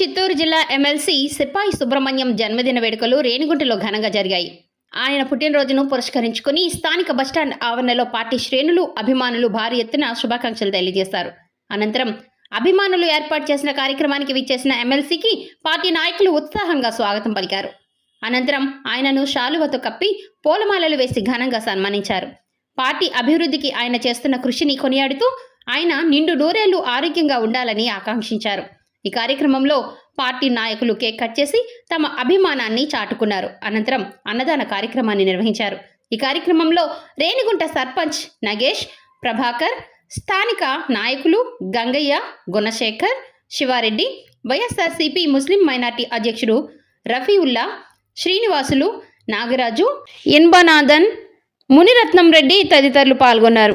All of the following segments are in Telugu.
చిత్తూరు జిల్లా ఎమ్మెల్సీ సిపాయి సుబ్రహ్మణ్యం జన్మదిన వేడుకలు రేణిగుంటలో ఘనంగా జరిగాయి. ఆయన పుట్టినరోజును పురస్కరించుకుని స్థానిక బస్టాండ్ ఆవరణలో పార్టీ శ్రేణులు అభిమానులు భారీ ఎత్తున శుభాకాంక్షలు తెలియజేశారు. అనంతరం అభిమానులు ఏర్పాటు చేసిన కార్యక్రమానికి విచ్చేసిన ఎమ్మెల్సీకి పార్టీ నాయకులు ఉత్సాహంగా స్వాగతం పలికారు. అనంతరం ఆయనను శాలువతో కప్పి పూలమాలలు వేసి ఘనంగా సన్మానించారు. పార్టీ అభివృద్ధికి ఆయన చేస్తున్న కృషిని కొనియాడుతూ ఆయన నిండు నూరేళ్ళు ఆరోగ్యంగా ఉండాలని ఆకాంక్షించారు. ఈ కార్యక్రమంలో పార్టీ నాయకులు కేక్ కట్ చేసి తమ అభిమానాన్ని చాటుకున్నారు. అనంతరం అన్నదాన కార్యక్రమాన్ని నిర్వహించారు. ఈ కార్యక్రమంలో రేణిగుంట సర్పంచ్ నగేష్ ప్రభాకర్ స్థానిక నాయకులు Gangayya Gunasekhar Shivareddy YSRCP Muslim minority అధ్యక్షుడు రఫీవుల్లా శ్రీనివాసులు నాగరాజు ఇన్బనాథన్ మునిరత్నం రెడ్డి తదితరులు పాల్గొన్నారు.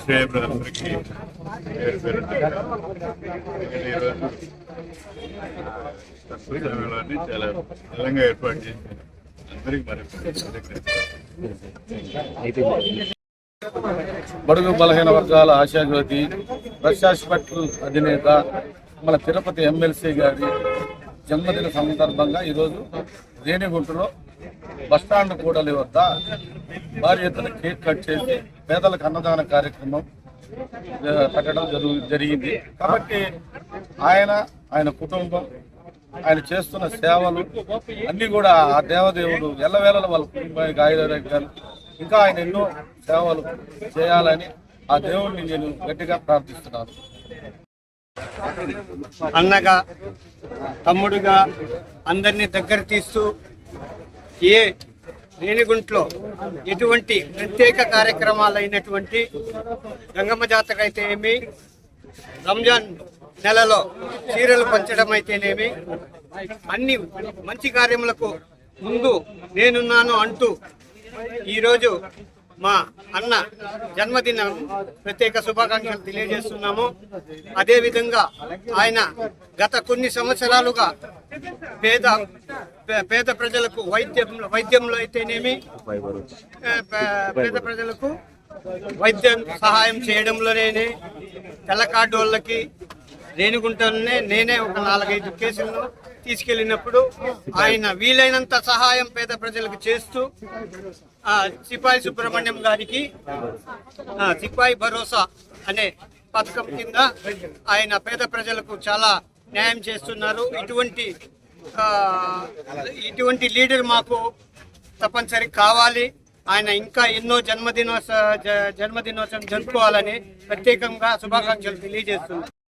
శ్రేయబులందరికీ పేరు పేరున ఈరోజు చాలా బలంగా ఏర్పాటు చేసి అందరికీ మరి బడుగు బలహీన వర్గాల ఆశాజ్యోతి రష్ హాస్పిటల్ అధినేత మన తిరుపతి ఎమ్మెల్సీ గారి జన్మదిన సందర్భంగా ఈరోజు రేణిగుంటలో బస్టాండ్ కూడలి వద్ద భారీ ఎత్తున కేక్ కట్ చేసి పేదలకు అన్నదాన కార్యక్రమం పెట్టడం జరుగు జరిగింది. కాబట్టి ఆయన ఆయన కుటుంబం ఆయన చేస్తున్న సేవలు అన్ని కూడా ఆ దేవదేవుడు ఎల్లవేళల వాళ్ళ కుటుంబానికి ఆయుర్వేదాలు ఇంకా ఆయన ఎన్నో సేవలు చేయాలని ఆ దేవుడిని నేను గట్టిగా ప్రార్థిస్తున్నాను. అన్నగా తమ్ముడుగా అందరినీ దగ్గర తీస్తూ ఏ రేణిగుంట్లో ఎటువంటి ప్రత్యేక కార్యక్రమాలు అయినటువంటి గంగమ్మ జాతర అయితే ఏమి రంజాన్ నెలలో చీరలు పంచడం అయితేనేమి అన్ని మంచి కార్యములకు ముందు నేనున్నాను అంటూ ఈరోజు మా అన్న జన్మదిన ప్రత్యేక శుభాకాంక్షలు తెలియజేస్తున్నాము. అదేవిధంగా ఆయన గత కొన్ని సంవత్సరాలుగా పేద పేద ప్రజలకు వైద్యం వైద్యంలో అయితేనేమి పేద ప్రజలకు వైద్యం సహాయం చేయడంలోనే తెల్ల కార్డు వాళ్ళకి రేణిగుంటలోనే నేనే ఒక నాలుగైదు కేసులను తీసుకెళ్ళినప్పుడు ఆయన వీలైనంత సహాయం పేద ప్రజలకు చేస్తూ ఆ, సిపాయి సుబ్రహ్మణ్యం గారికి సిపాయి భరోసా అనే పథకం కింద ఆయన పేద ప్రజలకు చాలా న్యాయం చేస్తున్నారు. ఇటువంటి ఇటువంటి లీడర్ మాకు తప్పనిసరి కావాలి. ఆయన ఇంకా ఎన్నో జన్మదినోత్సవ జ- జన్మదినోత్సవం జరుపుకోవాలని ప్రత్యేకంగా శుభాకాంక్షలు తెలియజేస్తున్నారు